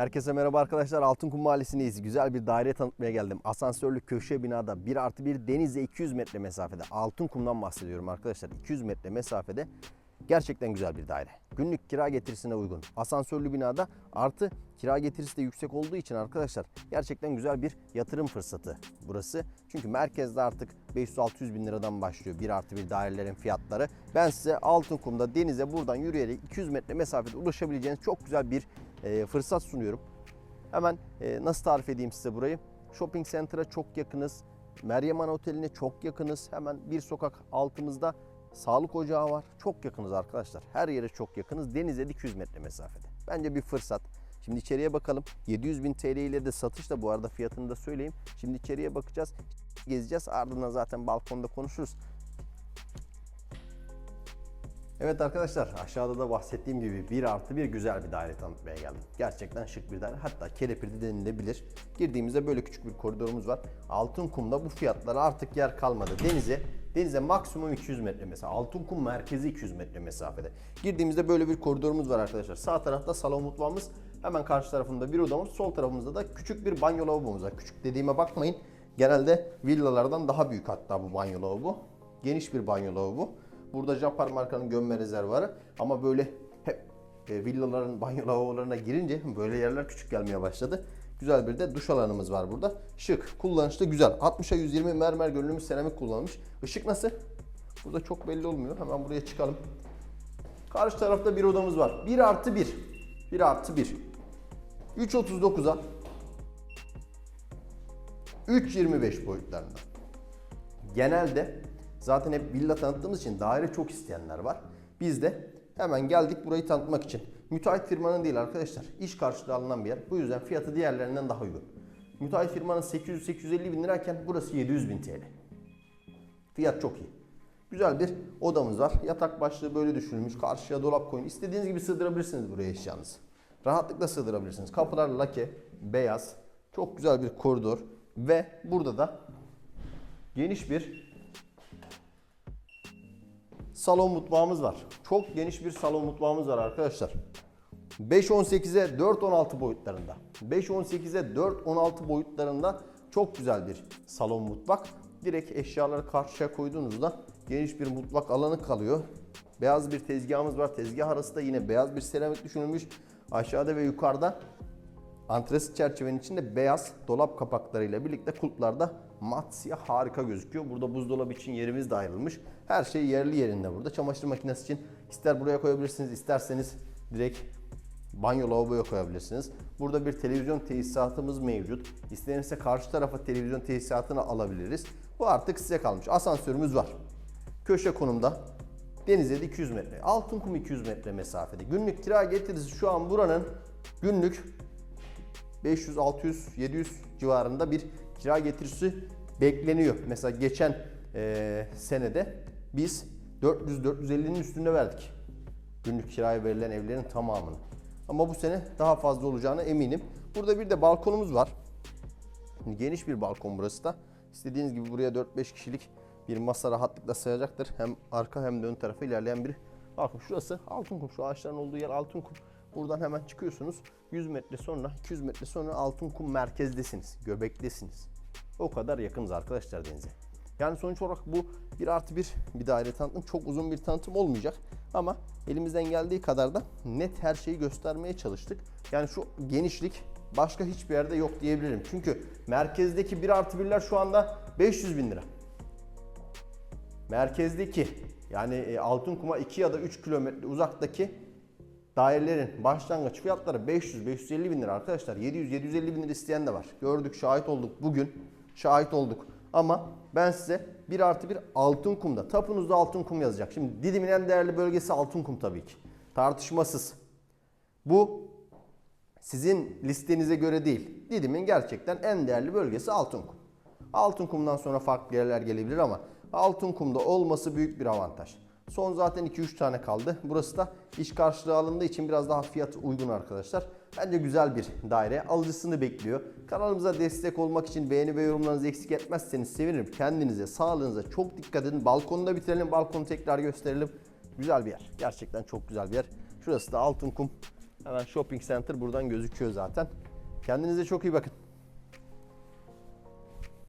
Herkese merhaba arkadaşlar. Altınkum Mahallesi'ndeyiz. Güzel bir daire tanıtmaya geldim. Asansörlü köşe binada 1 artı 1 denize 200 metre mesafede. Altınkum'dan bahsediyorum arkadaşlar. 200 metre mesafede gerçekten güzel bir daire. Günlük kira getirisine uygun. Asansörlü binada artı kira getirisi de yüksek olduğu için arkadaşlar gerçekten güzel bir yatırım fırsatı burası. Çünkü merkezde artık 500-600 bin liradan başlıyor 1 artı 1 dairelerin fiyatları. Ben size Altınkum'da denize buradan yürüyerek 200 metre mesafede ulaşabileceğiniz çok güzel bir e, fırsat sunuyorum. Hemen e, nasıl tarif edeyim size burayı? Shopping Center'a çok yakınız. Meryem Ana Oteli'ne çok yakınız. Hemen bir sokak altımızda sağlık ocağı var. Çok yakınız arkadaşlar. Her yere çok yakınız. Denize de 200 metre mesafede. Bence bir fırsat. Şimdi içeriye bakalım. 700 bin TL ile de satış da bu arada fiyatını da söyleyeyim. Şimdi içeriye bakacağız. Gezeceğiz. Ardından zaten balkonda konuşuruz. Evet arkadaşlar aşağıda da bahsettiğim gibi 1 artı 1 güzel bir daire tanıtmaya geldim. Gerçekten şık bir daire hatta kelepirli denilebilir. Girdiğimizde böyle küçük bir koridorumuz var. Altınkum'da bu fiyatlara artık yer kalmadı. Denize Denize maksimum 200 metre mesafe. Altınkum merkezi 200 metre mesafede. Girdiğimizde böyle bir koridorumuz var arkadaşlar. Sağ tarafta salon mutfağımız. Hemen karşı tarafında bir odamız. Sol tarafımızda da küçük bir banyo lavabomuz var. Küçük dediğime bakmayın. Genelde villalardan daha büyük hatta bu banyo lavabo. Geniş bir banyo lavabo. Burada Japar markanın gömme rezervuarı ama böyle hep e, villaların banyo lavabolarına girince böyle yerler küçük gelmeye başladı. Güzel bir de duş alanımız var burada. Şık, kullanışlı, güzel. 60'a 120 mermer görünümlü seramik kullanılmış. Işık nasıl? Burada çok belli olmuyor. Hemen buraya çıkalım. Karşı tarafta bir odamız var. 1 artı 1. 1 artı 1. 3.39'a 3.25 boyutlarında. Genelde zaten hep villa tanıttığımız için daire çok isteyenler var. Biz de hemen geldik burayı tanıtmak için. Müteahhit firmanın değil arkadaşlar. İş karşılığı alınan bir yer. Bu yüzden fiyatı diğerlerinden daha uygun. Müteahhit firmanın 800-850 bin lirayken burası 700 bin TL. Fiyat çok iyi. Güzel bir odamız var. Yatak başlığı böyle düşünülmüş. Karşıya dolap koyun. İstediğiniz gibi sığdırabilirsiniz buraya eşyanızı. Rahatlıkla sığdırabilirsiniz. Kapılar lake, beyaz. Çok güzel bir koridor. Ve burada da geniş bir salon mutfağımız var. Çok geniş bir salon mutfağımız var arkadaşlar. 5.18'e 4.16 boyutlarında. 5.18'e 4.16 boyutlarında çok güzel bir salon mutfak. Direkt eşyaları karşıya koyduğunuzda geniş bir mutfak alanı kalıyor. Beyaz bir tezgahımız var. Tezgah arası da yine beyaz bir seramik düşünülmüş. Aşağıda ve yukarıda Antresit çerçevenin içinde beyaz dolap kapaklarıyla birlikte kulplarda mat siyah harika gözüküyor. Burada buzdolabı için yerimiz de ayrılmış. Her şey yerli yerinde burada. Çamaşır makinesi için ister buraya koyabilirsiniz, isterseniz direkt banyo lavaboya koyabilirsiniz. Burada bir televizyon tesisatımız mevcut. İstenirse karşı tarafa televizyon tesisatını alabiliriz. Bu artık size kalmış. Asansörümüz var. Köşe konumda. Denize de 200 metre. Altınkum 200 metre mesafede. Günlük kira getirisi şu an buranın günlük 500, 600, 700 civarında bir kira getirisi bekleniyor. Mesela geçen e, senede biz 400-450'nin üstünde verdik. Günlük kiraya verilen evlerin tamamını. Ama bu sene daha fazla olacağına eminim. Burada bir de balkonumuz var. Geniş bir balkon burası da. İstediğiniz gibi buraya 4-5 kişilik bir masa rahatlıkla sığacaktır. Hem arka hem de ön tarafa ilerleyen bir balkon. Şurası Altınkum. Şu ağaçların olduğu yer Altınkum. Buradan hemen çıkıyorsunuz. 100 metre sonra, 200 metre sonra Altınkum merkezdesiniz. Göbektesiniz. O kadar yakınız arkadaşlar denize. Yani sonuç olarak bu bir artı bir bir daire tanıtım. Çok uzun bir tanıtım olmayacak. Ama elimizden geldiği kadar da net her şeyi göstermeye çalıştık. Yani şu genişlik başka hiçbir yerde yok diyebilirim. Çünkü merkezdeki bir artı birler şu anda 500 bin lira. Merkezdeki yani e, Altınkum'a 2 ya da 3 kilometre uzaktaki dairelerin başlangıç fiyatları 500-550 bin lira arkadaşlar. 700-750 bin lira isteyen de var. Gördük, şahit olduk bugün. Şahit olduk. Ama ben size 1 artı 1 Altınkum'da. Tapunuzda Altınkum yazacak. Şimdi Didim'in en değerli bölgesi Altınkum tabii ki. Tartışmasız. Bu sizin listenize göre değil. Didim'in gerçekten en değerli bölgesi Altınkum. Altınkum'dan sonra farklı yerler gelebilir ama Altınkum'da olması büyük bir avantaj. Son zaten 2-3 tane kaldı. Burası da iş karşılığı alındığı için biraz daha fiyat uygun arkadaşlar. Bence güzel bir daire. Alıcısını bekliyor. Kanalımıza destek olmak için beğeni ve yorumlarınızı eksik etmezseniz sevinirim. Kendinize, sağlığınıza çok dikkat edin. Balkonda bitirelim. Balkonu tekrar gösterelim. Güzel bir yer. Gerçekten çok güzel bir yer. Şurası da Altınkum. Hemen shopping center buradan gözüküyor zaten. Kendinize çok iyi bakın.